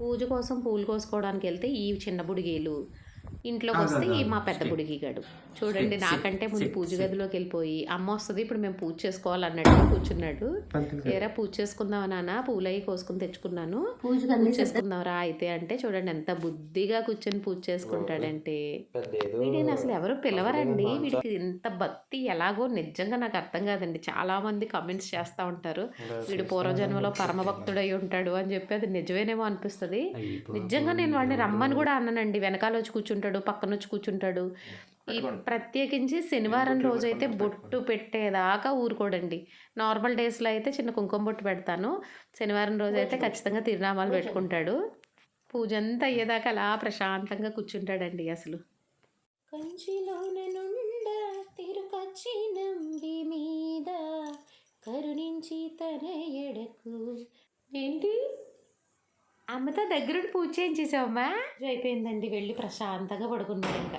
పూజ కోసం పూలు కోసుకోవడానికి వెళ్తే ఈ చిన్న బుడిగేలు. ఇంట్లోకి వస్తే ఈ మా పెద్ద బుడిగిగాడు చూడండి నాకంటే ముందు పూజ గదిలోకి వెళ్ళిపోయి అమ్మ వస్తుంది ఇప్పుడు మేము పూజ చేసుకోవాలన్నట్టు కూర్చున్నాడు. ఏరా పూజ చేసుకుందాం నాన్న? పూలు అవి కోసుకుని తెచ్చుకున్నాను. పూజ పూజ చేసుకుందాంరా అయితే అంటే చూడండి ఎంత బుద్ధిగా కూర్చొని పూజ చేసుకుంటాడంటే. వీడిని అసలు ఎవరు పిలవరండి. వీడికి ఇంత భక్తి ఎలాగో నిజంగా నాకు అర్థం కాదండి. చాలా మంది కమెంట్స్ చేస్తూ ఉంటారు. వీడు పూర్వజన్మలో పరమ భక్తుడై ఉంటాడు అని చెప్పి అది నిజమేనేమో అనిపిస్తుంది. నిజంగా నేను వాడిని రమ్మని కూడా అన్నానండి వెనకాల వచ్చి కూర్చుంటాడు. పక్కన వచ్చి కూర్చుంటాడు. ఈ ప్రత్యేకించి శనివారం రోజు అయితే బొట్టు పెట్టేదాకా ఊరుకోడండి. నార్మల్ డేస్లో అయితే చిన్న కుంకుమ బొట్టు పెడతాను. శనివారం రోజు అయితే ఖచ్చితంగా తిరునామాలు పెట్టుకుంటాడు. పూజ అంతా అయ్యేదాకా అలా ప్రశాంతంగా కూర్చుంటాడండి అసలు. కంచిలోన నుండ తిరుకచ్చి నంబి మీద కరుణించి తన ఎడకు. ఏంటి? అమ్మతో దగ్గరుండి పూజ చేయించేసావమ్మా? అయిపోయిందండి వెళ్ళి ప్రశాంతంగా పడుకున్నాడు ఇంకా.